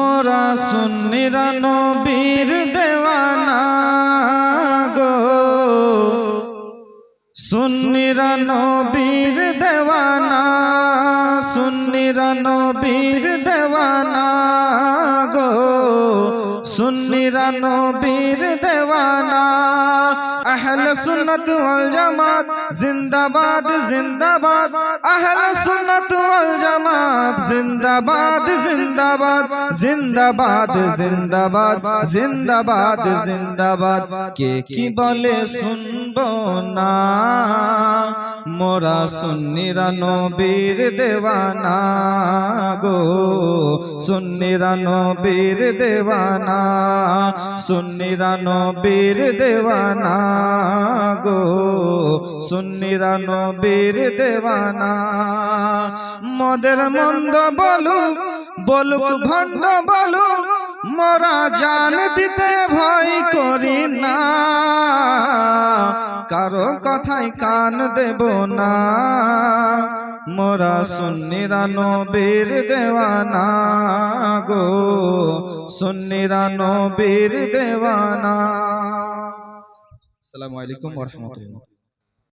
মোরা সুন্নিরা নবীর দেওয়ানা গো। সুন্নিরা নবীর দেওয়ানা সুন্নিরা নবীর দেওয়ানা গো। সুন্নিরা নবীর দেওয়ানা, আহল সুন্নত ওয়াল জামাত, জিন্দাবাদ জিন্দাবাদ। আহল সুন্নত ওয়াল জামাত জিন্দাবাদ জিন্দাবাদ জিন্দাবাদ জিন্দাবাদ জিন্দাবাদ জিন্দাবাদ কে কি বলে শুনব না মোরা সুন্নিরা নবীর দেওয়ানা গো সুন্নিরা নবীর দেওয়ানা সুন্নিরা নবীর দেওয়ানা গো সুন্নিরা নবীর দেওয়ানা। মদের মন্দ বলুক বলুক, ভণ্ড বলুক, মোরা জান দিতে ভয় করি না। কারও কথায় কান দেব না। মোরা সুন্নিরা নবীর দেওয়ানা গো, সুন্নিরা নবীর দেওয়ানা। আসসালামু আলাইকুম ওয়া রাহমাতুল্লাহ।